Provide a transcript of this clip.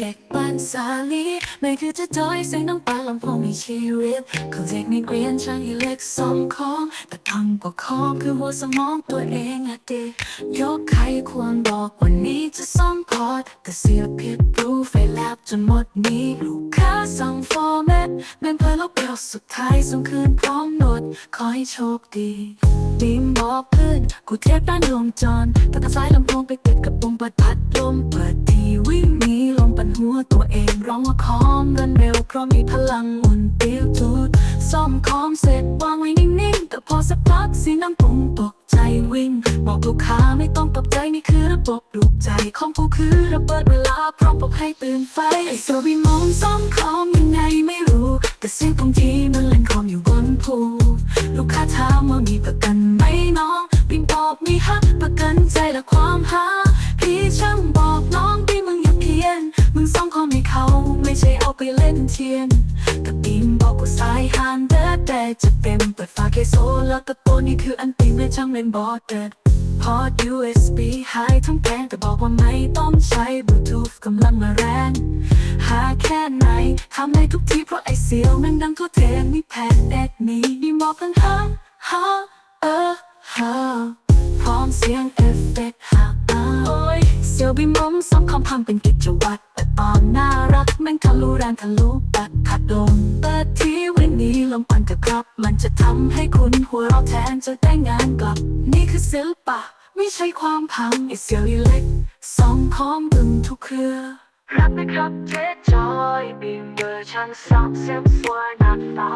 เด็กบ้านสาลีไม่คือจะจอยเสียงน้ำปลาลำโพงมีชีวิตเขาเด็กในเกรียนช่างอิเล็กสองของ แต่พังกว่าคองคือหัวสมองตัวเองอะเด็กยกใครควรบอกวันนี้จะซ่อมคอร์ดแต่เสียผิดรู้ไฟแลบจนหมดนี้ลูกค้าสั่งฟอร์แมตแม่นเพอลบเดียวสุดท้ายส่งคืนพร้อมโนดขอให้โชคดีดีมบอกเพื่อนกูเทปด้านวงจรแต่ตาซ้ายลำโพงไปติดกับปุ่มเปิดพัดลม มปันหัวตัวเองร้องว่าคอมเดินเร็วเพราะมีพลังอุ่นติวทูดซ่อมคอมเสร็จวางไว้นิ่งๆ แต่พอสักพักสีน้ำปุ่งตกใจวิ่ง บอกลูกค้าไม่ต้องตกใจนี่คือระบบดูใจของกูคือระเบิดเวลาพร้อมปลุกให้ตื่นไฟไอ้โซบีมองซ่อมคอมยังไงไม่รู้ แต่เสียงตรงทีมันเล่นคอมอยู่บนภูลูกค้าถามว่ามีประกันไหมน้องบิมบอกมีฮักประกันใจและความหาพี่ช่างบอก นเทียนกับบีมบอกกูสายหันเดแต่จะเต็มเปิดฝาเคโซแล้วตะโกนนี่คืออันติไม่ช่างเล่นบอดเดดพอร์ต USB หายทั้งแผงแต่บอกว่าไม่ต้องใช้ Bluetooth กำลังมาแรง หาแค่ไหนทำได้ทุกทีเพราะไอเสียวม่งดังทั่วเทนมีแผ่นเอ็ดนี้มีมอกกันฮะฮะเออฮะพร้อมเสียงเอฟเฟกต์ฮะอ่าโอ้ยเสียวบิมม ซ้ำคำเป็นกิจวัตรแต่ตอนน่ารักแม่งทะลุแรงทะลุตัดขัดลมเปิดทีวันนี้ลมปันกับครับ มันจะทำให้คุณหัวเราแทนจะได้งานกลับ นี่คือศิลปะ ไม่ใช่ความพังไอเสียวเล็กสองของบึงทุกเครือรับไหมครับเจ๊จอยบีมเวอร์ชันสามเซฟสวยนัดตา